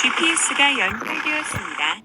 GPS가 연결되었습니다.